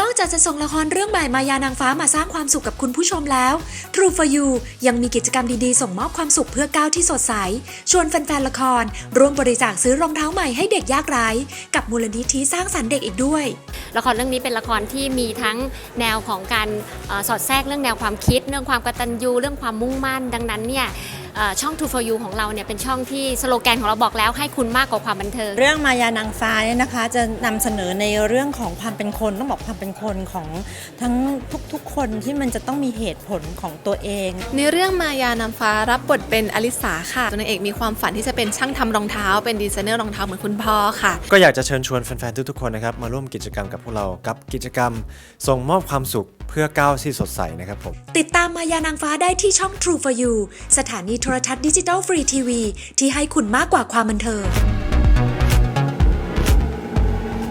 นอกจากจะส่งละครเรื่องใหม่มายานางฟ้ามาสร้างความสุขกับคุณผู้ชมแล้ว True for You ยังมีกิจกรรมดีๆ ส่งมอบความสุขเพื่อก้าวที่สดใส ชวนแฟนๆละคร ร่วมบริจาคซื้อรองเท้าใหม่ให้เด็กยากไร้ กับมูลนิธิสร้างสรรค์เด็กอีกด้วย ละครเรื่องนี้เป็นละครที่มีทั้งแนวของการอสอดแทรกเรื่องแนวความคิด เรื่องความกตัญญูเรื่องความมุ่งมั่น ดังนั้นเนี่ย ช่อง True for You ของเราเนี่ยเป็นช่องที่สโลแกนของเราบอกแล้วให้คุณมากกว่าความบันเทิง เรื่องมายานางฟ้าเนี่ยนะคะ จะนำเสนอในเรื่องของความเป็นคนต้องบอกความเป็นคนของทั้งทุกๆคนที่มันจะต้องมีเหตุผลของตัวเอง ในเรื่องมายานำฟ้ารับบทเป็นอลิสาค่ะตัวนางเอกมีความฝันที่จะเป็นช่างทำรองเท้า เป็นดีไซเนอร์รองเท้าเหมือนคุณพ่อค่ะ ก็อยากจะเชิญชวนแฟนๆ ทุกๆ คนนะครับ มาร่วมกิจกรรมกับพวกเรากับกิจกรรม ส่งมอบความสุขเพื่อก้าวที่สดใสนะครับผม ติดตามมายานางฟ้าได้ที่ช่อง True for You สถานีโทรทัศน์ดิจิทัลฟรีทีวีที่ให้คุณมากกว่าความบันเทิง